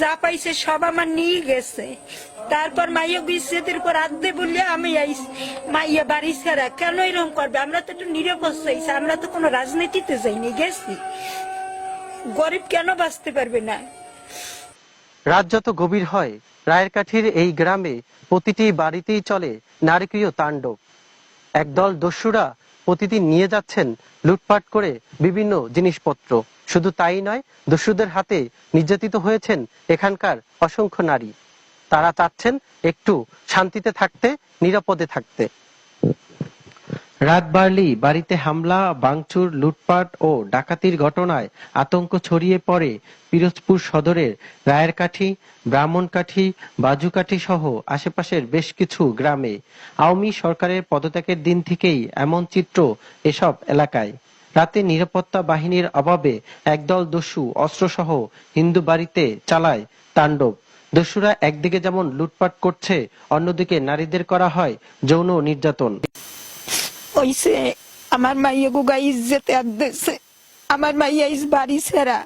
যা পাইছে সব আমার নিয়ে গেছে। তারপর বললে আমি মাইয়া বাড়ি ছাড়া কেন এরকম করবে? আমরা তো একটু নিরাপদ চাইছি আমরা তো কোনো রাজনীতিতে যাইনি, গেছি। গরিব কেন বাঁচতে পারবে না? রাত যত গভীর হয়, রায়ের কাঠির এই গ্রামে প্রতিটি বাড়িতেই চলে নারকীয় তাণ্ডব। একদল দস্যুরা প্রতিদিন নিয়ে যাচ্ছেন লুটপাট করে বিভিন্ন জিনিসপত্র। শুধু তাই নয়, দস্যুদের হাতে নির্যাতিত হয়েছেন এখানকার অসংখ্য নারী। তারা চাচ্ছেন একটু শান্তিতে থাকতে, নিরাপদে থাকতে। রাত বাড়লেই বাড়িতে হামলা, ভাঙচুর, লুটপাট ও ডাকাতির ঘটনায় আতঙ্ক ছড়িয়ে পড়ে পিরোজপুর সদরের রায়েরকাঠি, ব্রাহ্মণকাঠি, বাজুকাঠি সহ আশেপাশের বেশ কিছু গ্রামে। আওয়ামী সরকারের পদত্যাগের দিন থেকেই এমন চিত্র এসব এলাকায়। রাতে নিরাপত্তা বাহিনীর অভাবে একদল দস্যু অস্ত্রসহ হিন্দু বাড়িতে চালায় তাণ্ডব। দস্যুরা একদিকে যেমন লুটপাট করছে, অন্যদিকে নারীদের করা হয় যৌন নির্যাতন। ওইসে আমার মাইয়া গুগা ইজ্জতে আর দিছে আমার মাইয়া ইস বাড়ি ছেড়া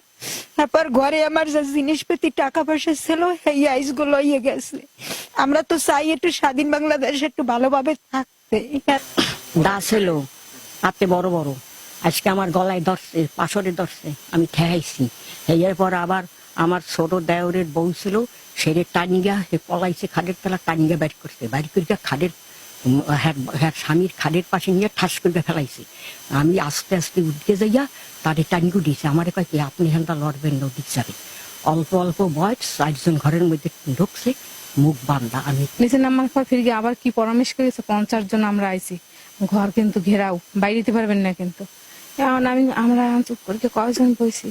তারপর ঘরে আমার যে জিনিসপাতি টাকা পয়সা ছিল সেই আইসগুলো ইয়ে গেছে আমরা তো চাই একটু স্বাধীন বাংলাদেশ একটু ভালোভাবে থাকতে দা ছিল হাতে বড় বড় আজকে আমার গলায় ধরছে পাশরে ধরছে আমি ঠেহাইছি এর পর আবার আমার ছোট দেওরের বউ ছিল সেরে টানিগা সে পলাইছে খাদের তলা টানিগা ব্যাট করছে ব্যাট করিয়া খাদের হ্যার স্বামীর খাদের পাশে নিয়ে ঠাস করে ফেলাইছে। আমি আস্তে আস্তে উঠতে যাইয়া তাদের টানিগু দিয়েছে। আমার কয় কি আপনি এখানটা লড়বেন, নদীর যাবে অল্প অল্প বয়স চারজন ঘরের মধ্যে ঢুকছে, মুখ বান্ধা আমি নিচে নামার পর ফিরে গিয়ে আবার কি পরামর্শ করেছে? পঞ্চাশ জন আমরা আইছি। ঘর কিন্তু ঘেরাও, বাইরে দিতে পারবেন না কিন্তু। এখন আমি, আমরা চুপ করে কয়েকজন বইছি?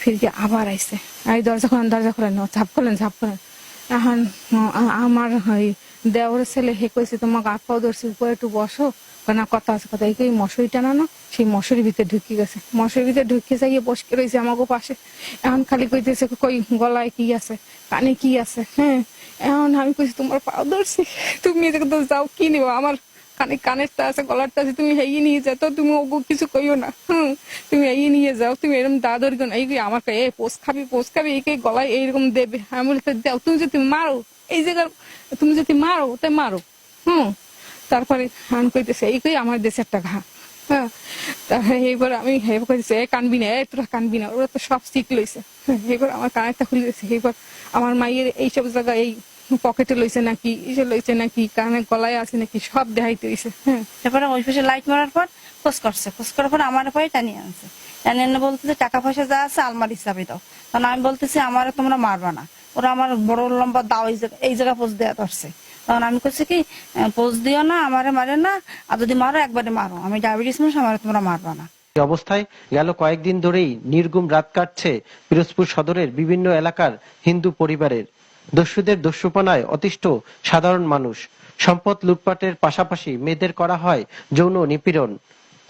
ফিরে গিয়ে আবার আইছে। এই দরজা খোলেন দরজা খোলেন ঝাপ খোলেন ঝাপ খোলেন। এখন আমার ওই দেওরের ছেলে হে কইছে তোমার গা পাও ধরছি, উপরে একটু বসো। না, কথা আছে, কথা এই মশুরি টানানো সেই মশুরির ভিতরে ঢুকে গেছে। মশুরির ভিতরে ঢুকে যাইয়ে বসকে রয়েছে আমাকে পাশে। এখন খালি কইতেছে, কই, গলায় কি আছে? কানে কি আছে? হ্যাঁ এখন আমি কইছি, তোমার পাও ধরছি। তুমি এদিকে তো যাও, কি নিবো? আমার কানে, কানেরটা আছে, গলারটা আছে, তুমি হেই নিয়ে যাও তো, তুমি ওগো কিছু কইও না। হুম, তুমি এই নিয়ে যাও, তুমি এরকম দাদর না। এই আমার এই পোষ খাবি পোষ খাবি, এই গলায় এইরকম দেবে। আমি বলি "তা দাও, তুমি যদি মারো এই জায়গার তুমি যদি মারো তাই মারো। হুম? তারপরে আমি কইতেছে এই কই আমার দেশে একটা ঘা। হ্যাঁ? তারপরে এইবার আমি হেব কইতেছে এ কানবি না এ তোরা কানবি না। ওরা তো সব শিখ লইছে। হ্যাঁ, এইবার আমার কানেরটা খুলে গেছে এইবার আমার মাইয়ের এইসব জায়গায় এই পকেটে লইছে নাকি ইসে লইছে নাকি কানে গলায় আছে নাকি সব দেখাইতে হইছে। হ্যাঁ? তারপরে ওই পাশে লাইট মারার পর খোঁজ করছে। খোঁজ করার পর আমার পায়ে টানিয়ে আনছে। টানিয়ে বলতেছে টাকা পয়সা যা আছে আলমারি হিসাবে দাও। তখন আমি বলতেছি আমার তোমরা মারবা না। ওরা আমার বড় লম্বা দাও এই জায়গা পোজ দেওয়া ধরছে। তখন আমি করছি কি পোজ দিও না, আমারে মারে না, আর যদি মারো, একবারে মারো। আমি ডায়াবেটিস মানুষ, আমার তোমরা মারবা না। অবস্থায় গেল কয়েকদিন ধরেই নির্গুম রাত কাটছে পিরোজপুর সদরের বিভিন্ন এলাকার হিন্দু পরিবারের। দস্যুদের দস্যুপনায় অতিষ্ঠ সাধারণ মানুষ। সম্পদ লুটপাটের পাশাপাশি মেয়েদের করা হয় যৌন নিপীড়ন।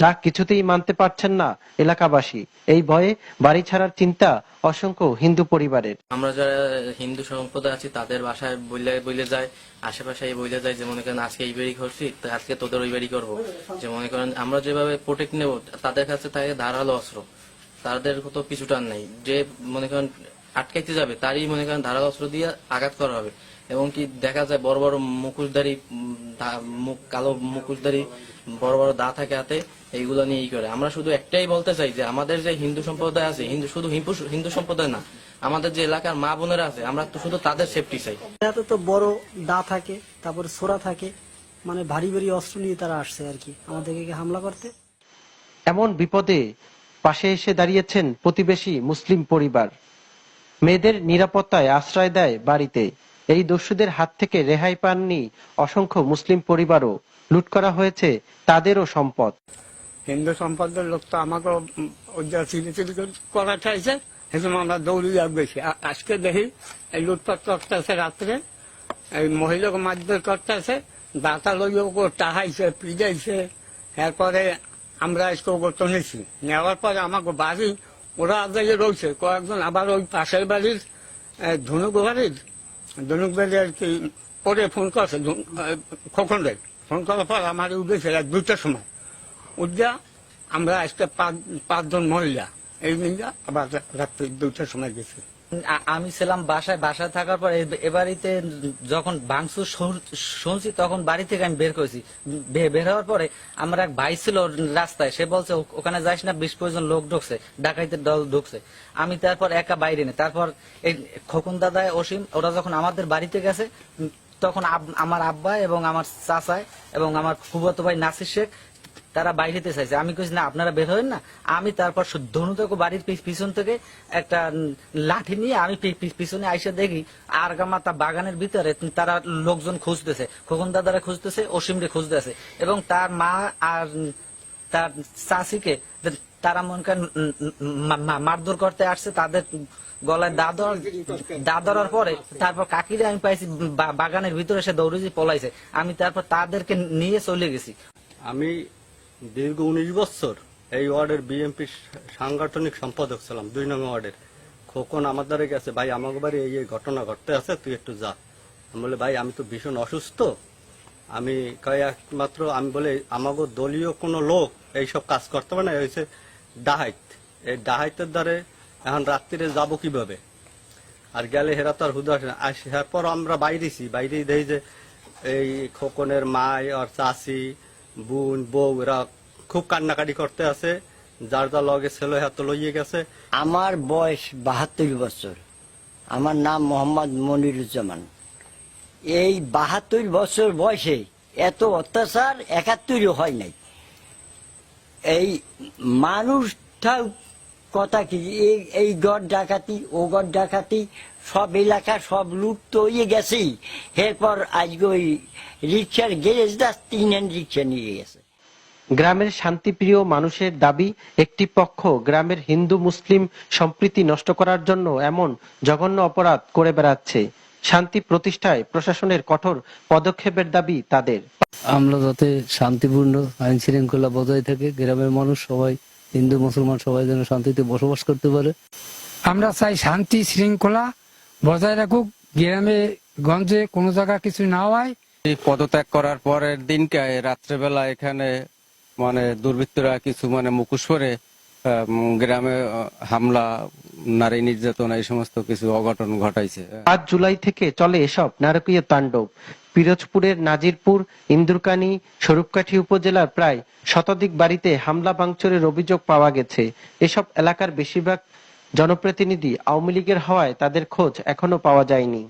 যা কিছুতেই মানতে পারছেন না এলাকাবাসী। এই ভয়ে বাড়ি ছাড়ার চিন্তা অসংখ্য হিন্দু পরিবারের। আমরা যারা হিন্দু সম্প্রদায় আছি, তাদের বাসায় বইলে বইলে যায়, আশেপাশে বইলে যায় যে মনে করেন আজকে এই বাড়ি করছি আজকে তোদের ওই বাড়ি করব। যে মনে করেন আমরা যেভাবে প্রোটেক্ট নেব, তাদের কাছে থাকে ধারালো অস্ত্র। তাদের তো পিছুটান নেই। যে মনে করেন আটকাইতে যাবে, তারই মনে করেন ধারালো অস্ত্র দিয়ে আঘাত করা হবে। এবং কি দেখা যায় বড় বড় মুখোশধারী মুখ কালো মুখোশধারী বড় বড় দা থাকে হাতে এইগুলো নিয়ে ই করে। আমরা শুধু একটাই বলতে চাই যে আমাদের যে হিন্দু সম্প্রদায় আছে হিন্দু শুধু হিন্দু- হিন্দু সম্প্রদায় না আমাদের যে এলাকার মা বোনেরা আছে আমরা তো শুধু তাদের সেফটি চাই। এত তো বড় দা থাকে তারপরে সোরা থাকে মানে ভারী ভারী অস্ত্র নিয়ে তারা আসছে আর কি আমাদেরকে হামলা করতে? এমন বিপদে পাশে এসে দাঁড়িয়েছেন প্রতিবেশী মুসলিম পরিবার। মেয়েদের নিরাপত্তায় আশ্রয় দেয় বাড়িতে। এই দস্যুদের হাত থেকে রেহাই পাননি অসংখ্য মুসলিম পরিবারও। লুট করা হয়েছে তাদেরও সম্পদ। হিন্দু সম্পদের লোক তো আমাকে করা চাইছে সেজন্য আমরা দৌড়ি বেশি। আজকে দেখি এই লুটপাট করতেছে রাত্রে, এই মহিলাকে মারধর করতেছে দাতা ওকে টাহাইছে পিজাইছে এরপরে আমরা আজকে ওকে টনেছি নেওয়ার পরে আমাকে বাড়ি ওরা আগে রয়েছে, কয়েকজন আবার ওই পাশের বাড়ির ধনুক বাড়ির ধনুক বেদে আর কি পরে ফোন করছে খোকন ফোন করার পর আমার উঠেছে এক দুটার সময়। উদ্যা আমরা আজকে পাঁচ পাঁচজন মহিলা, এই মিলিয়া আবার রাত্রি দুটার সময় গেছি। আমি ছিলাম বাসায় বাসায় থাকার পর এ- বাড়িতে যখন ভাঙচুর শুনছি, তখন বাড়ি থেকে আমি বের করেছি। বের হওয়ার পরে আমার এক ভাই ছিল রাস্তায়। সে বলছে, "ও- ওখানে যাইস না, বিশ পঁচিশ লোক ঢুকছে ডাকাইতে দল ঢুকছে। আমি তারপর একা বাইরে নেই। তারপর এই খোকন দাদায় অসীম, ওরা যখন আমাদের বাড়িতে গেছে তখন আমার আব্বা এবং আমার চাচায় এবং আমার ফুবত ভাই নাসির শেখ তারা বাইরেতে চাইছে। আমি কইছি, না, আপনারা বের হবেন না। আমি তারপর ধনুতক বাড়ির পিছন থেকে একটা লাঠি নিয়ে আমি পিছনে আইসে দেখি আর গামাতা বাগানের ভিতরে তারা লোকজন খুঁজতেছে। খোকন দাদারা খুঁজতেছে, অসীমরে খুঁজতেছে। এবং তার মা আর তার চাষিকে তারা মনে করেন মারধর করতে আসছে, তাদের গলায় দাদর দাদরার পরে তারপর কাকিরে আমি পাইছি বাগানের ভিতরে সে দৌড়েছি, পলাইছে। আমি তারপর তাদেরকে নিয়ে চলে গেছি। আমি দীর্ঘ উনিশ বছর এই ওয়ার্ডের বিএনপির সাংগঠনিক সম্পাদক ছিলাম, দুই নং ওয়ার্ডের। খোকন আমার দ্বারা গেছে, ভাই আমাকে বাড়ি এই ঘটনা ঘটতে আছে, তুই একটু যা। আমি বলে, ভাই, আমি তো ভীষণ অসুস্থ। আমি কয় একমাত্র আমি বলে আমাকে দলীয় কোনো লোক এইসব কাজ করতে পারে না হয়েছে ডাহাইত। এই ডাহাইতের দ্বারে এখন রাত্রিরে যাব কীভাবে? আর গেলে হেরা তো আর হুদা আসে না। আর এরপর আমরা বাইরেছি, বাইরেই দেখি যে এই খোকনের মাই আর চাষি বোন, বউ, এরা খুব কান্নাকাটি করতে আছে যার যা লগে ছেলে হাত লইয়ে গেছে। আমার বয়স বাহাত্তর বছর। আমার নাম মোহাম্মদ মনিরুজ্জামান। এই বাহাত্তর বছর বয়সে এত অত্যাচার একাত্তরও হয় নাই। এই মানুষটা কথা কি? এই গড় ডাকাতি, ও গড় ডাকাতি সব এলাকা সব লুট তো হয়ে গেছেই এরপর আজকে ওই রিক্সার গ্যারেজ দা তিন হ্যান্ড রিক্সা নিয়ে গেছে। গ্রামের শান্তিপ্রিয় মানুষের দাবি একটি পক্ষ গ্রামের হিন্দু মুসলিম সম্প্রীতি নষ্ট করার জন্য এমন জঘন্য অপরাধ করে বেড়াচ্ছে। শান্তি প্রতিষ্ঠায় প্রশাসনের কঠোর পদক্ষেপের দাবি তাদের। আমরা যাতে শান্তিপূর্ণ আইন শৃঙ্খলা বজায় থাকে গ্রামের মানুষ সবাই হিন্দু মুসলমান সবাই যেন শান্তিতে বসবাস করতে পারে। আমরা চাই শান্তি শৃঙ্খলা বজায় রাখুক গ্রামে গঞ্জে কোনো জায়গা কিছু না হয়। পদত্যাগ করার পরের দিনকে রাত্রেবেলা এখানে মানে দুর্বৃত্তরা কিছু মানে মুখোশ আহ, গ্রামে হামলা নারী নির্যাতন এই সমস্ত কিছু অঘটন ঘটাইছে। পাঁচ জুলাই থেকে চলে এসব নারকীয় তাণ্ডব। পিরোজপুরের নাজিরপুর ইন্দুরকানী স্বরূপকাঠি উপজেলার প্রায় শতাধিক বাড়িতে হামলা ভাঙচুরের অভিযোগ পাওয়া গেছে। এসব এলাকার বেশিরভাগ জনপ্রতিনিধি আওয়ামী লীগের হওয়ায় তাদের খোঁজ এখনও পাওয়া যায়নি।